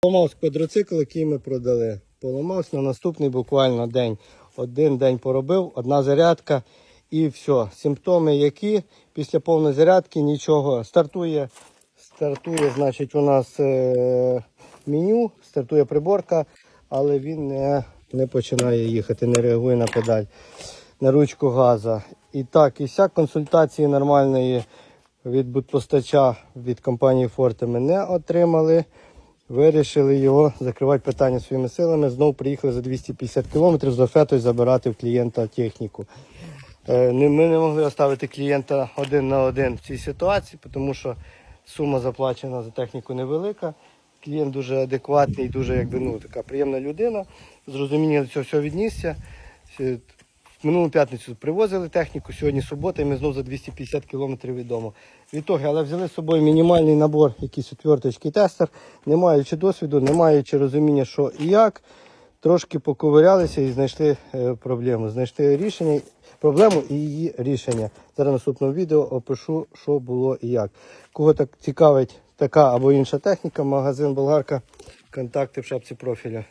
Поламався квадроцикл, який ми продали. Поламався на наступний буквально день. Один день поробив, одна зарядка і все. Симптоми які після повної зарядки нічого. Стартує, стартує, значить, у нас е, меню, стартує приборка, але він не, не починає їхати, не реагує на педаль, на ручку газа. І так, і вся консультації нормальної від будпостача від компанії Forte ми не отримали. Вирішили його закривати питання своїми силами. Знову приїхали за 250 кілометрів з офетою забирати в клієнта техніку. Е, Ми не могли оставити клієнта один на один в цій ситуації, тому що сума заплачена за техніку невелика. Клієнт дуже адекватний, дуже якби, ну, така приємна людина. З розумінням до цього всього віднісся. Минулу п'ятницю привозили техніку, сьогодні субота, і ми знову за 250 кілометрів від дому. Відтоді, але взяли з собою мінімальний набор, якийсь отверточки тестер, не маючи досвіду, не маючи розуміння, що і як. Трошки поковирялися і знайшли е, проблему. Знайшли рішення, проблему і її рішення. Зараз в наступному відео опишу, що було і як. Кого так цікавить така або інша техніка, магазин Болгарка, контакти в шапці профіля.